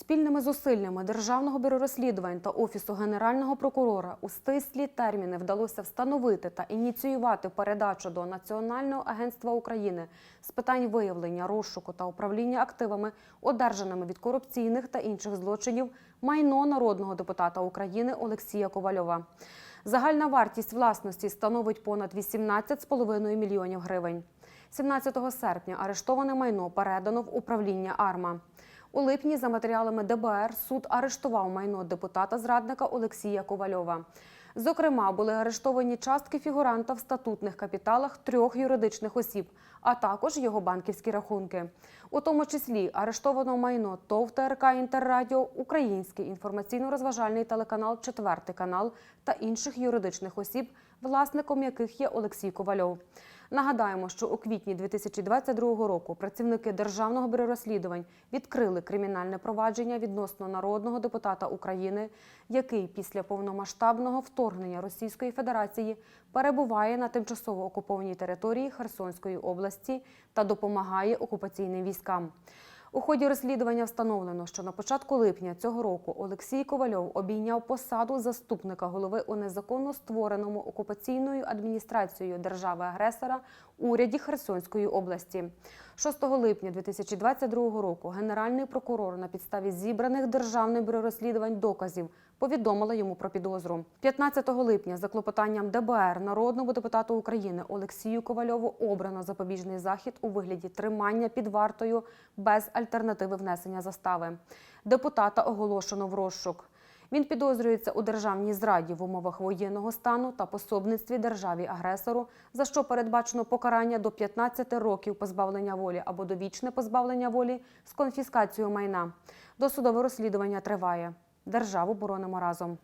Спільними зусиллями Державного бюро розслідувань та Офісу Генерального прокурора у стислі терміни вдалося встановити та ініціювати передачу до Національного агентства України з питань виявлення, розшуку та управління активами, одержаними від корупційних та інших злочинів, майно народного депутата України Олексія Ковальова. Загальна вартість власності становить понад 18,5 мільйонів гривень. 17 серпня арештоване майно передано в управління АРМА. У липні за матеріалами ДБР суд арештував майно депутата-зрадника Олексія Ковальова. Зокрема, були арештовані частки фігуранта в статутних капіталах трьох юридичних осіб, а також його банківські рахунки. У тому числі арештовано майно ТОВ ТРК Інтеррадіо, Український інформаційно-розважальний телеканал Четвертий канал та інших юридичних осіб, власником яких є Олексій Ковальов. Нагадаємо, що у квітні 2022 року працівники Державного бюро розслідувань відкрили кримінальне провадження відносно народного депутата України, який після повномасштабного вторгнення Російської Федерації перебуває на тимчасово окупованій території Херсонської області та допомагає окупаційним військам. У ході розслідування встановлено, що на початку липня цього року Олексій Ковальов обійняв посаду заступника голови у незаконно створеному окупаційною адміністрацією держави-агресора уряді Херсонської області. 6 липня 2022 року генеральний прокурор на підставі зібраних Державним бюро розслідувань доказів повідомила йому про підозру. 15 липня за клопотанням ДБР народному депутату України Олексію Ковальову обрано запобіжний захід у вигляді тримання під вартою без альтернативи внесення застави. Депутата оголошено в розшук. Він підозрюється у державній зраді в умовах воєнного стану та пособництві державі-агресору, за що передбачено покарання до 15 років позбавлення волі або довічне позбавлення волі з конфіскацією майна. Досудове розслідування триває. Державу боронимо разом.